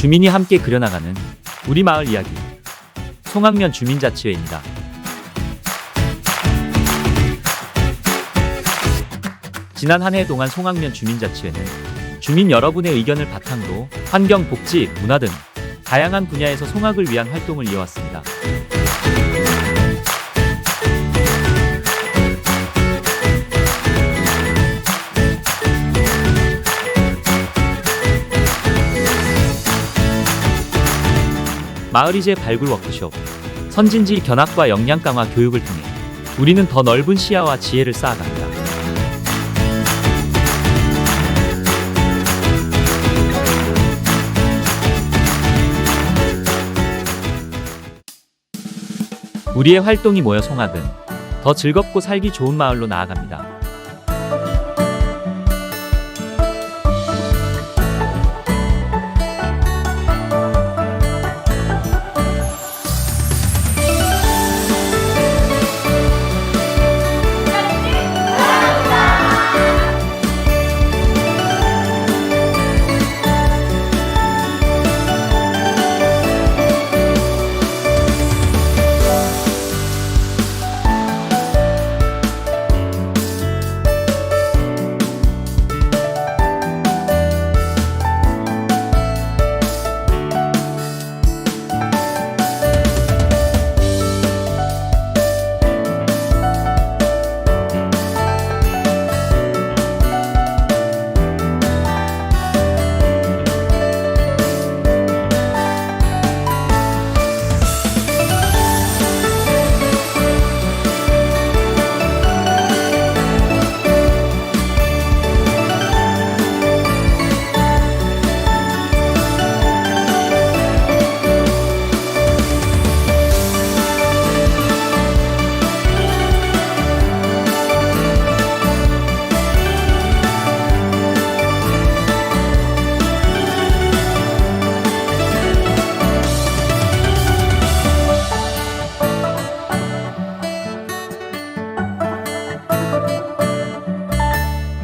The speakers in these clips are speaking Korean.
주민이 함께 그려나가는 우리 마을 이야기. 송악면 주민자치회입니다. 지난 한 해 동안 송악면 주민자치회는 주민 여러분의 의견을 바탕으로 환경, 복지, 문화 등 다양한 분야에서 송악을 위한 활동을 이어왔습니다. 마을이제 발굴 워크숍, 선진지 견학과 역량 강화 교육을 통해 우리는 더 넓은 시야와 지혜를 쌓아갑니다. 우리의 활동이 모여 송악은 더 즐겁고 살기 좋은 마을로 나아갑니다.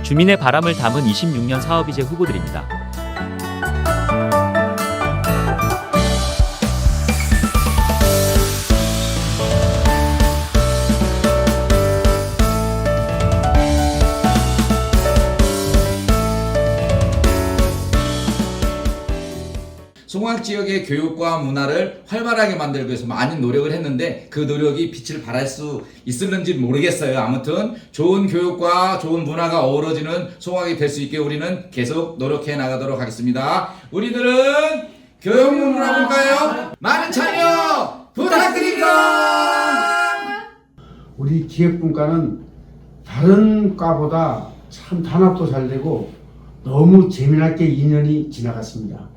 주민의 바람을 담은 26년 사업이제 후보들입니다. 송악 지역의 교육과 문화를 활발하게 만들기 위해서 많은 노력을 했는데 그 노력이 빛을 발할 수 있을는지 모르겠어요. 아무튼 좋은 교육과 좋은 문화가 어우러지는 송악이 될 수 있게 우리는 계속 노력해 나가도록 하겠습니다. 우리들은 교육 문화 볼까요? 많은 참여 부탁드립니다. 우리 기획분과는 다른 과보다 참 단합도 잘 되고 너무 재미나게 2년이 지나갔습니다.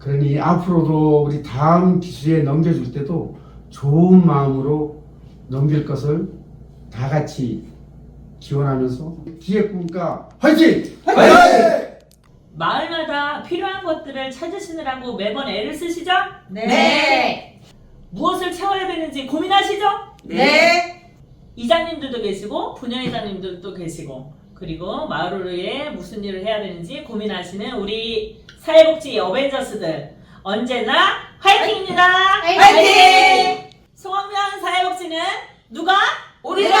그러니 앞으로도 우리 다음 기수에 넘겨줄 때도 좋은 마음으로 넘길 것을 다 같이 기원하면서 기획분과 화이팅! 마을마다 필요한 것들을 찾으시느라고 매번 애를 쓰시죠? 네. 무엇을 채워야 되는지 고민하시죠? 네. 이장님들도 계시고 분야이장님들도 계시고 그리고 마을을 위해 무슨 일을 해야 되는지 고민하시는 우리 사회복지 어벤져스들 언제나 화이팅입니다. 화이팅! 송악면 사회복지는 누가? 우리가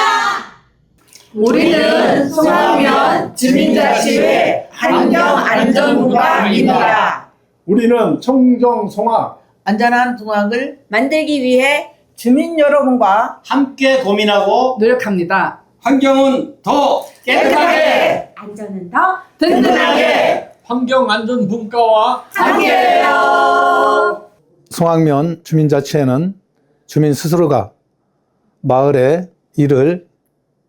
우리는 송악면 주민자치회 환경안전부가입니다. 우리는 청정 송악 안전한 동학을 만들기 위해 주민 여러분과 함께 고민하고 노력합니다. 환경은 더 깨끗하게 안전은 더 든든하게 환경안전분과와 함께해요. 송악면 주민자치회는 주민 스스로가 마을의 일을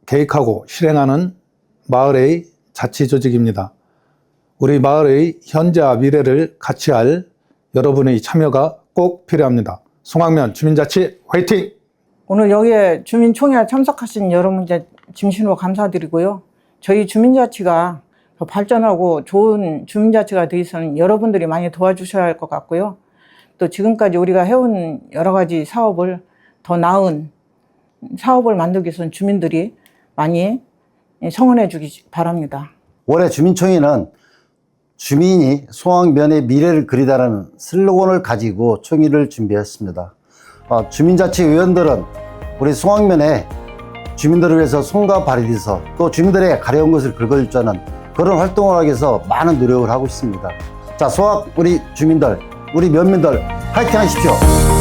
계획하고 실행하는 마을의 자치조직입니다. 우리 마을의 현재와 미래를 같이 할 여러분의 참여가 꼭 필요합니다. 송악면 주민자치 화이팅! 오늘 여기에 주민총회에 참석하신 여러분께 진심으로 감사드리고요. 저희 주민자치가 더 발전하고 좋은 주민자치가 되기 위해서는 여러분들이 많이 도와주셔야 할 것 같고요. 또 지금까지 우리가 해온 여러 가지 사업을 더 나은 사업을 만들기 위해서는 주민들이 많이 성원해 주기 바랍니다. 올해 주민총회는 주민이 송악면의 미래를 그리다라는 슬로건을 가지고 총의를 준비했습니다. 어, 주민자치위원들은 우리 송악면에 주민들을 위해서 손과 발이 돼서 또 주민들의 가려운 것을 긁어주자는 그런 활동을 하기 위해서 많은 노력을 하고 있습니다. 자, 송악 우리 주민들, 우리 면민들 화이팅 하십시오.